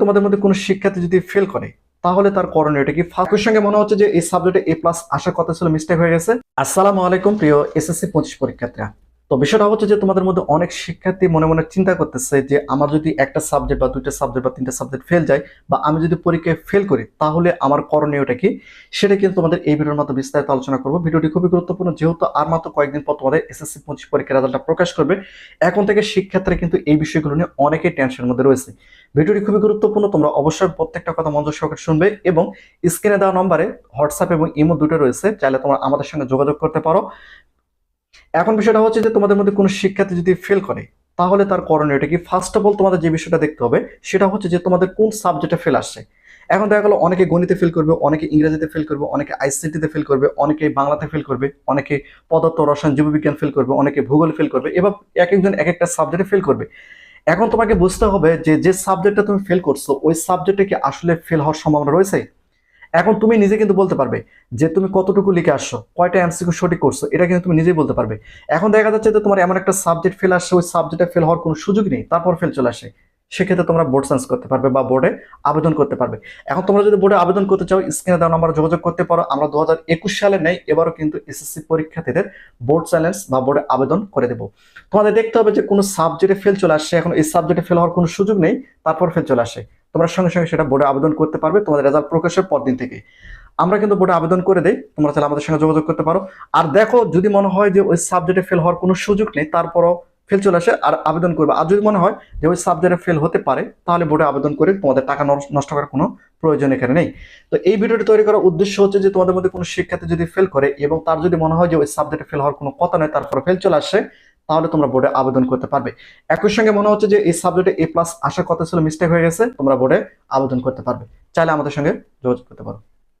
তোমাদের মধ্যে কোনো শিক্ষার্থী যদি ফেল করে, তাহলে তার করণীয় এটা কি? ফাঁকের সঙ্গে মনে হচ্ছে যে এই সাবজেক্টে এ প্লাস আসার কথা ছিল মিস্টেক হয়ে গেছে। আসসালামু আলাইকুম প্রিয় এসএসসি পঁচিশ পরীক্ষার্থীরা। তো বিষয়টা হচ্ছে যে তোমাদের মধ্যে অনেক শিক্ষার্থী মনে মনে চিন্তা করতেছে যে আমার যদি একটা সাবজেক্ট বা দুইটা সাবজেক্ট বা তিনটা সাবজেক্ট ফেল যায় বা আমি যদি পরীক্ষায় ফেল করি, তাহলে আমার করণীয়টা কি? সেটা কিন্তু তোমাদের এই ভিডিওর মতো বিস্তারিত আলোচনা করব। ভিডিওটি খুবই গুরুত্বপূর্ণ, যেহেতু আর মাত্র কয়েকদিন পর তোমাদের এসএসসি পঁচিশ পরীক্ষার রেজাল্টটা প্রকাশ করবে। এখন থেকে শিক্ষার্থীরা কিন্তু এই বিষয়গুলো নিয়ে অনেকেই টেনশনের মধ্যে রয়েছে। ভিডিওটি খুবই গুরুত্বপূর্ণ, তোমরা অবশ্যই প্রত্যেকটা কথা মনোযোগ সহকারে শুনবে এবং স্ক্রিনে দেওয়া নম্বরে হোয়াটসঅ্যাপ এবং ইমো দুটো রয়েছে, চাইলে তোমরা আমাদের সঙ্গে যোগাযোগ করতে পারো। এখন বিষয়টা হচ্ছে যে তোমাদের মধ্যে কোনো শিক্ষার্থী যদি ফেল করে, তাহলে তার করণীয়টা কি? ফার্স্ট অফ অল তোমাদের যে বিষয়টা দেখতে হবে, সেটা হচ্ছে যে তোমাদের কোন সাবজেক্টে ফেল আসছে। এখন দেখা গেলো অনেকে গণিতে ফেল করবে, অনেকে ইংরেজিতে ফেল করবে, অনেকে আইসিটিতে ফেল করবে, অনেকে বাংলাতে ফেল করবে, অনেকে পদার্থ, রসায়ন, জীববিজ্ঞান ফেল করবে, অনেকে ভূগোল ফেল করবে, এবার এক একজন এক একটা সাবজেক্টে ফেল করবে। এখন তোমাকে বুঝতে হবে যে যে সাবজেক্টটা তুমি ফেল করছ, ওই সাবজেক্টে কি আসলে ফেল হওয়ার সম্ভাবনা রয়েছে? এখন তুমি নিজে কিন্তু বলতে পারবে যে তুমি কতটুকু লিখে আসছো, কয়টা এমসিকিউ সঠিক করছ, এটা কিন্তু তুমি নিজেই বলতে পারবে। এখন দেখা যাচ্ছে যে তোমার এমন একটা সাবজেক্ট ফেল আসছে, ওই সাবজেক্টে ফেল হওয়ার কোনো সুযোগ নেই, তারপর ফেল চলে আসে। সেক্ষেত্রে তোমরা বোর্ড চেঞ্জ করতে পারবে বা বোর্ডে আবেদন করতে পারবে। এখন তোমরা যদি বোর্ডে আবেদন করতে চাও স্ক্রিনে দেওয়া নাম্বার যোগাযোগ করতে পারো। আমরা দু হাজার একুশ সালে নেই, এবারও কিন্তু এসএসসি পরীক্ষার্থীদের বোর্ড চ্যালেঞ্জ বা বোর্ডে আবেদন করে দেবো। তোমাদের দেখতে হবে যে কোনো সাবজেক্টে ফেল চলে আসছে, এখন এই সাবজেক্টে ফেল হওয়ার কোনো সুযোগ নেই, তারপর ফেল চলে আসে। তোমরা সঙ্গে সঙ্গে সেটা বোর্ডে আবেদন করতে পারবে তোমাদের রেজাল্ট প্রকাশের পর দিন থেকে। আমরা কিন্তু বোর্ডে আবেদন করে দেই, তোমরা তাহলে আমাদের সঙ্গে যোগাযোগ করতে পারো। আর দেখো, যদি মনে হয় যে ওই সাবজেক্টে ফেল হওয়ার কোনো সুযোগ নেই, তারপরও ফেল চলে আসে আর আবেদন করবে। আর যদি মনে হয় যে ওই সাবজেক্টে ফেল হতে পারে, তাহলে বোর্ডে আবেদন করে তোমাদের টাকা নষ্ট- নষ্ট করার কোনো প্রয়োজন এখানে নেই। তো এই ভিডিওটি তৈরি করার উদ্দেশ্য হচ্ছে যে তোমাদের মধ্যে কোনো শিক্ষার্থী যদি ফেল করে এবং তার যদি মনে হয় যে ওই সাবজেক্টে ফেল হওয়ার কোনো কথা নয় তারপরে ফেল চলে আসে তাহলে তোমরা বোর্ডে আবেদন করতে পারবে। একই সঙ্গে মনে হচ্ছে যে এই সাবজেক্টে এ প্লাস আসার কথা ছিল মিস্টেক হয়ে গেছে, তোমরা বোর্ডে আবেদন করতে পারবে। চাইলে আমাদের সঙ্গে যোগাযোগ করতে পারো।